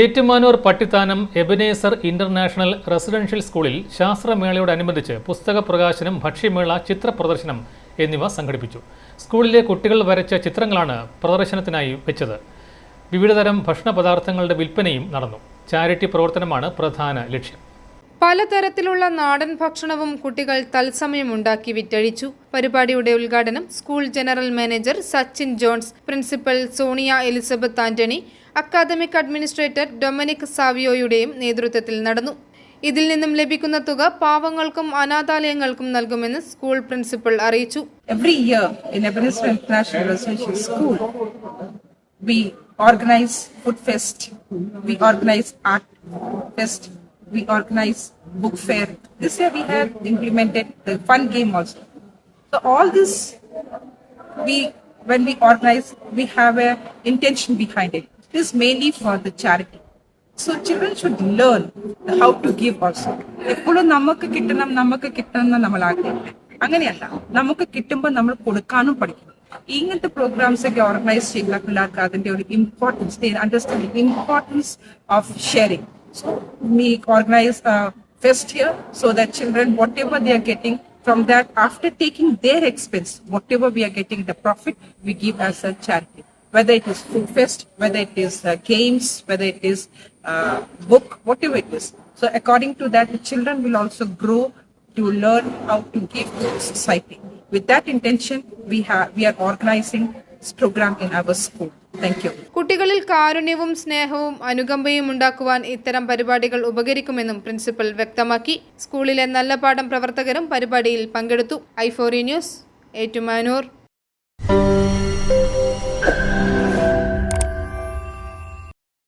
Ettumanoor Pattithanam Ebenezer international residential സ്കൂളിൽ ശാസ്ത്രമേളയോടനുബന്ധിച്ച് പുസ്തക പ്രകാശനം ഭക്ഷ്യമേള ചിത്ര പ്രദർശനം എന്നിവ സംഘടിപ്പിച്ചു. സ്കൂളിലെ കുട്ടികൾ വരച്ച ചിത്രങ്ങളാണ് പ്രദർശനത്തിനായി വെച്ചത്. വിവിധതരം ഭക്ഷണ പദാർത്ഥങ്ങളുടെ വിൽപ്പനയും നടന്നു. ചാരിറ്റി പ്രവർത്തനമാണ് പ്രധാന ലക്ഷ്യം. പലതരത്തിലുള്ള നാടൻ ഭക്ഷണവും കുട്ടികൾ തത്സമയം ഉണ്ടാക്കി വിറ്റഴിച്ചു. പരിപാടിയുടെ ഉദ്ഘാടനം school general manager Sachin Johns principal Sonia Elizabeth Antony academic administrator Dominic സാവിയോയുടെയും നേതൃത്വത്തിൽ നടന്നു. ഇതിൽ നിന്നും ലഭിക്കുന്ന തുക പാവങ്ങൾക്കും അനാഥാലയങ്ങൾക്കും നൽകുമെന്ന് സ്കൂൾ പ്രിൻസിപ്പൽ അറിയിച്ചു. Every year in school we organise food fest we organise art fest we organise book fair this we have implemented fun game also all this we when we organise we have a intention behind it This is mainly for the charity. So children should learn how to give also. എപ്പോഴും നമുക്ക് കിട്ടണം നമുക്ക് കിട്ടണം എന്ന് നമ്മൾ ആഗ്രഹിക്കും അങ്ങനെയല്ല നമുക്ക് കിട്ടുമ്പോൾ നമ്മൾ കൊടുക്കാനും പഠിക്കണം ഇങ്ങനത്തെ പ്രോഗ്രാംസ് ഒക്കെ ഓർഗനൈസ് ചെയ്യുന്ന പിള്ളേർക്ക് അതിന്റെ ഒരു importance understand importance of sharing so we organize a fest here so that children whatever they are getting from that after taking their expense whatever we are getting the profit we give as a charity whether it is food fest whether it is uh, games whether it is uh, book whatever it is so according to that the children will also grow to learn how to give to society with that intention we have we are organizing this program in our school കുട്ടികളിൽ കാരുണ്യവും സ്നേഹവും അനുകമ്പയും ഉണ്ടാക്കുവാൻ ഇത്തരം പരിപാടികൾ ഉപകരിക്കുമെന്നും principal വ്യക്തമാക്കി സ്കൂളിലെ നല്ല പാഠം പ്രവർത്തകരും പരിപാടിയിൽ പങ്കെടുത്തു ഐഫോറി ന്യൂസ് ഏറ്റുമാനൂർ